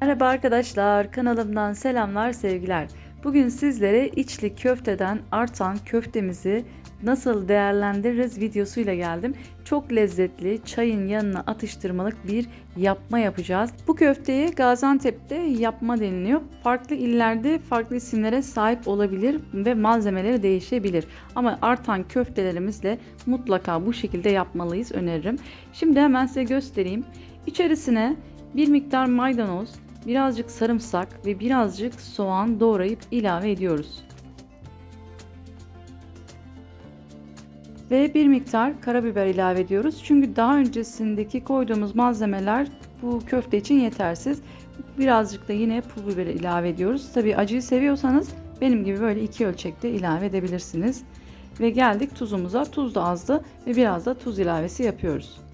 Merhaba arkadaşlar, kanalımdan selamlar, sevgiler. Bugün sizlere içli köfteden artan köftemizi nasıl değerlendiririz videosuyla geldim. Çok lezzetli, çayın yanına atıştırmalık bir yapma yapacağız. Bu köfteye Gaziantep'te yapma deniliyor. Farklı illerde farklı isimlere sahip olabilir ve malzemeleri değişebilir. Ama artan köftelerimizle mutlaka bu şekilde yapmalıyız öneririm. Şimdi hemen size göstereyim. İçerisine bir miktar maydanoz, birazcık sarımsak ve birazcık soğan doğrayıp ilave ediyoruz. Ve bir miktar karabiber ilave ediyoruz. Çünkü daha öncesindeki koyduğumuz malzemeler bu köfte için yetersiz. Birazcık da yine pul biber ilave ediyoruz. Tabi acıyı seviyorsanız benim gibi böyle iki ölçekte ilave edebilirsiniz. Ve geldik tuzumuza. Tuz da azdı ve biraz da tuz ilavesi yapıyoruz.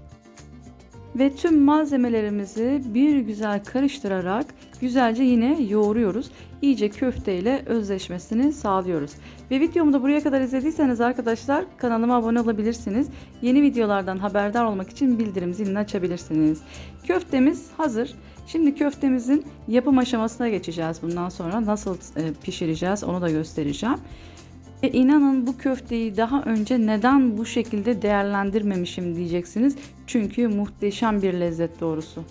Ve tüm malzemelerimizi bir güzel karıştırarak güzelce yine yoğuruyoruz. İyice köfteyle özleşmesini sağlıyoruz. Ve videomu da buraya kadar izlediyseniz arkadaşlar kanalıma abone olabilirsiniz. Yeni videolardan haberdar olmak için bildirim zilini açabilirsiniz. Köftemiz hazır. Şimdi köftemizin yapım aşamasına geçeceğiz. Bundan sonra nasıl e, pişireceğiz onu da göstereceğim. E inanın bu köfteyi daha önce neden bu şekilde değerlendirmemişim diyeceksiniz. Çünkü muhteşem bir lezzet doğrusu.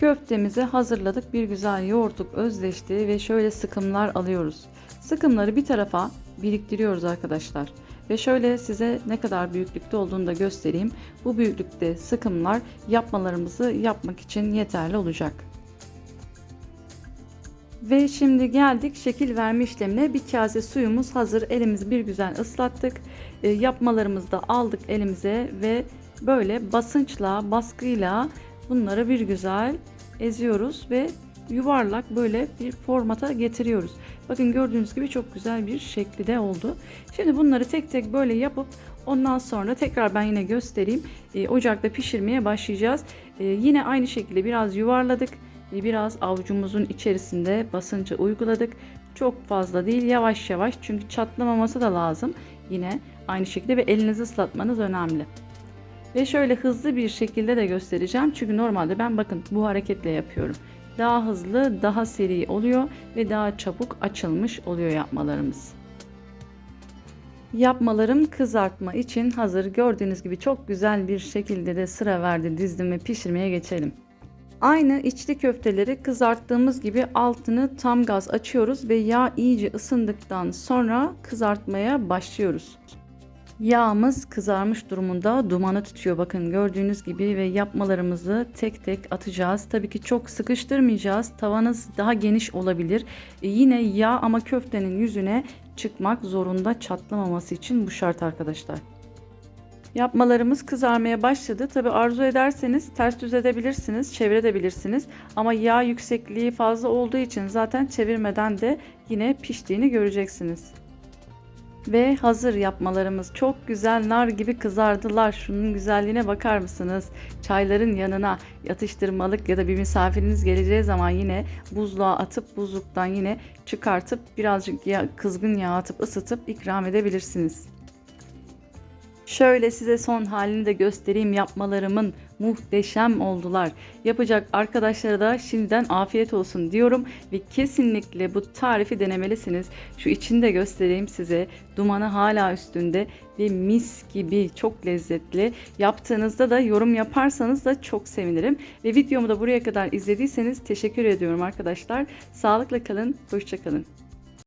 Köftemizi hazırladık. Bir güzel yoğurtluk özleşti ve şöyle sıkımlar alıyoruz. Sıkımları bir tarafa biriktiriyoruz arkadaşlar. Ve şöyle size ne kadar büyüklükte olduğunu da göstereyim. Bu büyüklükte sıkımlar yapmalarımızı yapmak için yeterli olacak. Ve şimdi geldik şekil verme işlemine. Bir kase suyumuz hazır. Elimizi bir güzel ıslattık. E, yapmalarımızı da aldık elimize ve böyle basınçla, baskıyla bunları bir güzel eziyoruz ve yuvarlak böyle bir formata getiriyoruz. Bakın gördüğünüz gibi çok güzel bir şekli de oldu. Şimdi bunları tek tek böyle yapıp ondan sonra tekrar ben yine göstereyim. E, ocakta pişirmeye başlayacağız. E, yine aynı şekilde biraz yuvarladık biraz avucumuzun içerisinde basıncı uyguladık. Çok fazla değil yavaş yavaş çünkü çatlamaması da lazım. Yine aynı şekilde ve elinizi ıslatmanız önemli. Ve şöyle hızlı bir şekilde de göstereceğim. Çünkü normalde ben bakın bu hareketle yapıyorum. Daha hızlı, daha seri oluyor ve daha çabuk açılmış oluyor yapmalarımız. Yapmalarım kızartma için hazır. Gördüğünüz gibi çok güzel bir şekilde de sıra verdi dizdim ve pişirmeye geçelim. Aynı içli köfteleri kızarttığımız gibi altını tam gaz açıyoruz ve yağ iyice ısındıktan sonra kızartmaya başlıyoruz. Yağımız kızarmış durumunda dumanı tutuyor bakın gördüğünüz gibi ve yapmalarımızı tek tek atacağız. Tabii ki çok sıkıştırmayacağız. Tavanız daha geniş olabilir. E yine yağ ama köftenin yüzüne çıkmak zorunda çatlamaması için bu şart arkadaşlar. Yapmalarımız kızarmaya başladı. Tabi arzu ederseniz ters düz edebilirsiniz, çevirebilirsiniz. Ama yağ yüksekliği fazla olduğu için zaten çevirmeden de yine piştiğini göreceksiniz. Ve hazır yapmalarımız çok güzel nar gibi kızardılar. Şunun güzelliğine bakar mısınız? Çayların yanına yatıştırmalık ya da bir misafiriniz geleceği zaman yine buzluğa atıp buzluktan yine çıkartıp birazcık yağ, kızgın yağ atıp ısıtıp ikram edebilirsiniz. Şöyle size son halini de göstereyim yapmalarımın muhteşem oldular. Yapacak arkadaşlara da şimdiden afiyet olsun diyorum ve kesinlikle bu tarifi denemelisiniz. Şu içini de göstereyim size. Dumanı hala üstünde ve mis gibi çok lezzetli. Yaptığınızda da yorum yaparsanız da çok sevinirim. Ve videomu da buraya kadar izlediyseniz teşekkür ediyorum arkadaşlar. Sağlıkla kalın, hoşçakalın.